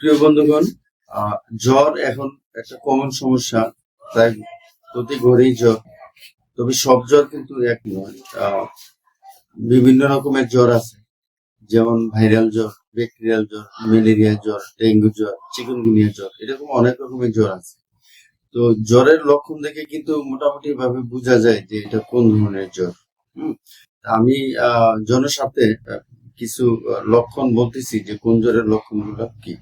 প্রিয় বন্ধুগণ জ্বর এখন একটা কমন সমস্যা। তাই প্রতি ঘরেই জ্বর। তবে সব জ্বর কিন্তু এক নয়। বিভিন্ন রকমের জ্বর আছে। যেমন ভাইরাল জ্বর ব্যাকটেরিয়াল জ্বর ম্যালেরিয়া জ্বর ডেঙ্গু জ্বর চিকুনগুনিয়া জ্বর এরকম অনেক রকমের জ্বর আছে। তো জ্বরের লক্ষণ দেখে কিন্তু মোটামুটি ভাবে বোঝা যায় যে এটা কোন ধরনের জ্বর। আমি জনস্বার্থে আহ, কিছু লক্ষণ বলতেছি যে কোন জ্বরের লক্ষণগুলো কি।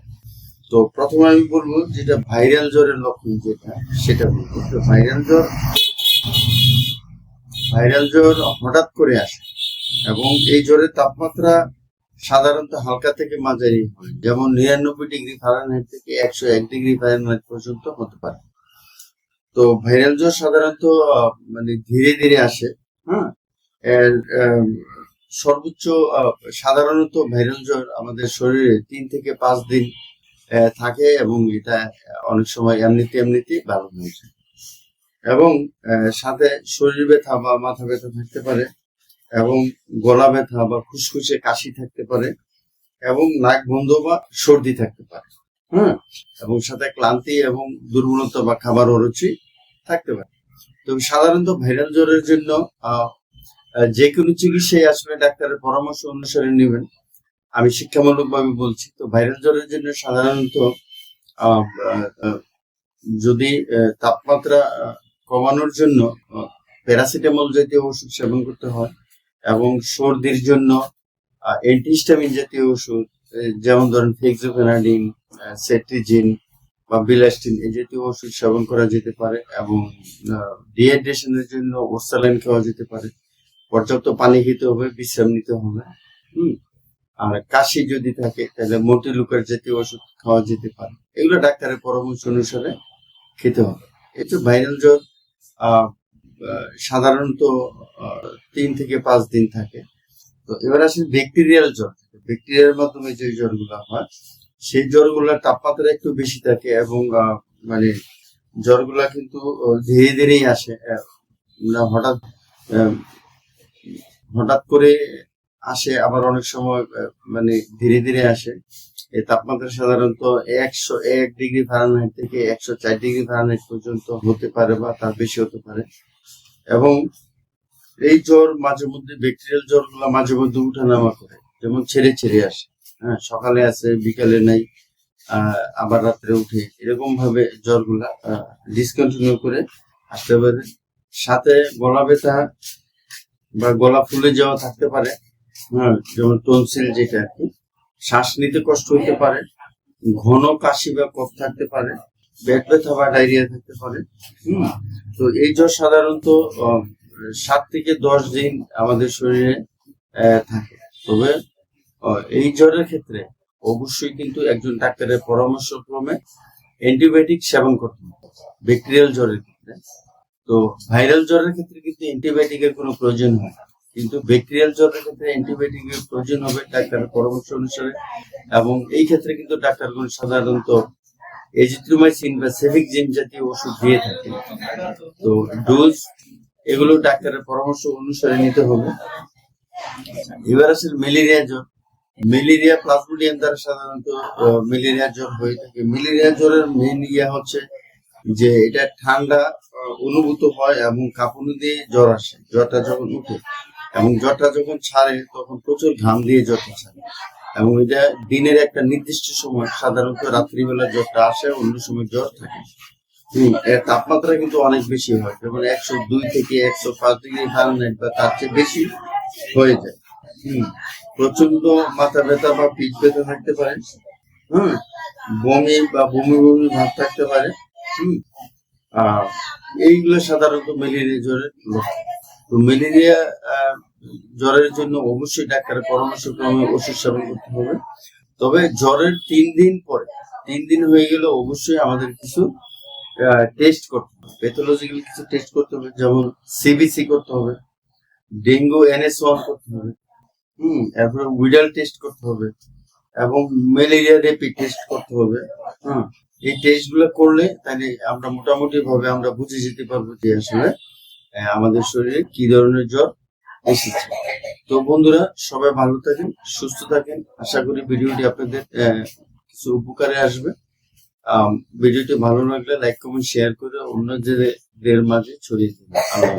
তো প্রথমে আমি বলব যেটা ভাইরাল জ্বরের লক্ষণ যেটা, সেটা বলব। তো ভাইরাল জ্বর ভাইরাল জ্বর হঠাৎ করে আসে এবং এই জ্বরের তাপমাত্রা সাধারণত হালকা থেকে মাঝারি হয়। যেমন নিরানব্বই ডিগ্রি ফারেনহাইট থেকে একশো এক ডিগ্রি ফারেনহাইট পর্যন্ত হতে পারে। তো ভাইরাল জ্বর সাধারণত মানে ধীরে ধীরে আসে হ্যাঁ? এর সর্বোচ্চ সাধারণত ভাইরাল জ্বর আমাদের শরীরে তিন থেকে পাঁচ দিন থাকে এবং এটা অনেক সময় এমনিতে এমনিতে ভালো হয়ে যায়। এবং সাথে শরীর ব্যথা বা মাথা ব্যথা থাকতে পারে এবং গলা ব্যথা বা খুসখুসে কাশি থাকতে পারে এবং নাক বন্ধ বা সর্দি থাকতে পারে হ্যাঁ এবং সাথে ক্লান্তি এবং দুর্বলতা বা খাবার অরুচি থাকতে পারে। তবে সাধারণত ভাইরাল জ্বরের জন্য যে কোনো চিকিৎসাই আসলে ডাক্তারের পরামর্শ অনুসারে নেবেন। আমি শিক্ষামূলক ভাবে বলছি, তো ভাইরাল জ্বরের জন্য সাধারণত যদি তাপমাত্রা কমানোর জন্য প্যারাসিটামল জাতীয় ওষুধ সেবন করতে হয় এবং সর্দির জন্য অ্যান্টিহিস্টামিন জাতীয় ওষুধ যেমন ধরেন ফেক্সোফেনাডিন সেট্রিজিন বা বিলাস্টিন এই জাতীয় ওষুধ সেবন করা যেতে পারে এবং ডিহাইড্রেশনের জন্য ওসালাইন খাওয়া যেতে পারে। পর্যাপ্ত পানি খেতে হবে, বিশ্রাম নিতে হবে, হুম। আর কাশি যদি থাকে, তাহলে মতিলুকার জাতীয় ওষুধ খাওয়া যেতে পারে। এগুলো ডাক্তারের পরামর্শ অনুসারে খেতে হবে। এটা ভাইরাল জ্বর সাধারণত তিন থেকে পাঁচ দিন থাকে। তো এবার আসলে ব্যাকটেরিয়াল জ্বর। ব্যাকটেরিয়ার মাধ্যমে যে জ্বরগুলো হয়, সেই জ্বরগুলোর তাপমাত্রা একটু বেশি থাকে এবং মানে জ্বরগুলা কিন্তু ধীরে ধীরেই আসে। হঠাৎ হঠাৎ করে আসে, আবার অনেক সময় মানে ধীরে ধীরে আসে। এই তাপমাত্রা সাধারণত একশো এক ডিগ্রি ফারেনহাইট থেকে একশো চার ডিগ্রি ফারেনহাইট পর্যন্ত হতে পারে বা তার বেশি হতে পারে। এবং এই জ্বর মাঝে মধ্যে ব্যাকটেরিয়াল জ্বরগুলা মাঝে মধ্যে উঠানামা করে, যেমন ছেড়ে ছেড়ে আসে। হ্যাঁ সকালে আসে, বিকালে নাই আবার রাত্রে উঠে। এরকম ভাবে জ্বরগুলা ডিসকন্টিনিউ করে আসতে পারে। সাথে গলা ব্যথা বা গলা ফুলে যাওয়া থাকতে পারে। হ্যাঁ যেমন টনসিল যেটা আর কি শ্বাস নিতে কষ্ট হতে পারে, ঘন কাশি বা কফ থাকতে পারে, পেট ব্যথা বা ডায়রিয়া থাকতে পারে, হুম, তো এই জ্বর সাধারণত সাত থেকে দশ দিন আমাদের শরীরে থাকে। তবে এই জ্বরের ক্ষেত্রে অবশ্যই কিন্তু একজন ডাক্তারের পরামর্শ ক্রমে অ্যান্টিবায়োটিক সেবন করতে হবে, ব্যাকটেরিয়াল জ্বরের ক্ষেত্রে। তো ভাইরাল জ্বরের ক্ষেত্রে কিন্তু অ্যান্টিবায়োটিকের কোনো প্রয়োজন হয় না। কিন্তু ব্যাকটেরিয়াল জ্বরের ক্ষেত্রে অ্যান্টিবায়োটিক এর প্রয়োজন হবে ডাক্তারের পরামর্শ অনুসারে। এবং এই ক্ষেত্রে কিন্তু ডাক্তারগণ সাধারণত এজিথ্রোমাইসিন বা সেভিকজিন জাতীয় ওষুধ দিয়ে থাকে তো ডোজ এগুলো ডাক্তারের পরামর্শ অনুসারে নিতে হবে। এবার ম্যালেরিয়া জ্বর ম্যালেরিয়া প্লাজমোডিয়াম দ্বারা সাধারণত ম্যালেরিয়া জ্বর হয়ে থাকে। ম্যালেরিয়া জ্বরের মেইন ইয়া হচ্ছে যে এটা ঠান্ডা অনুভূত হয় এবং কাঁপুনি দিয়ে জ্বর আসে। জ্বরটা যখন উঠে এবং জ্বরটা যখন ছাড়ে, তখন প্রচুর ঘাম দিয়ে জ্বরটা ছাড়ে। এবং এটা দিনের একটা নির্দিষ্ট সময়, সাধারণত রাত্রিবেলা জ্বরটা আসে, অন্য সময় জ্বর থাকে। এর তাপমাত্রা কিন্তু অনেক বেশি হয়। যেমন একশো দুই থেকে একশো পাঁচ ডিগ্রি ফারেনহাইট বা তার চেয়ে বেশি হয়ে যায়। হম প্রচণ্ড মাথা ব্যথা বা পিঠ ব্যথা থাকতে পারে। হম, বমি বা বমি বমি ভাব থাকতে পারে। হম, আর এইগুলো সাধারণত ম্যালেরিয়া জ্বরের লক্ষণ। তো ম্যালেরিয়া জ্বরের জন্য অবশ্যই ডাক্তারের পরামর্শ ক্রমে ওষুধ সেবন করতে হবে। তবে জ্বরের তিন দিন পরে, তিন দিন হয়ে গেলে অবশ্যই আমাদের কিছু টেস্ট করতে হবে। প্যাথোলজিক্যাল কিছু টেস্ট করতে হবে, যেমন সিবিসি করতে হবে ডেঙ্গু এনএস ওয়ান করতে হবে, হুম, এরপরে উইডাল টেস্ট করতে হবে, এবং ম্যালেরিয়া রেপি টেস্ট করতে হবে হ্যাঁ এই টেস্টগুলো করলে তাহলে আমরা মোটামুটি ভাবে আমরা বুঝে যেতে পারব যে আসলে আমাদের শরীরে কি ধরনের জ্বর এসেছে? তো বন্ধুরা, সবাই ভালো থাকেন, সুস্থ থাকেন। আশা করি ভিডিওটি আপনাদের কিছু উপকারে আসবে। ভিডিওটি ভালো লাগলে লাইক, কমেন্ট, শেয়ার করে অন্য যে মাঝে ছড়িয়ে দিন। আল্লাহ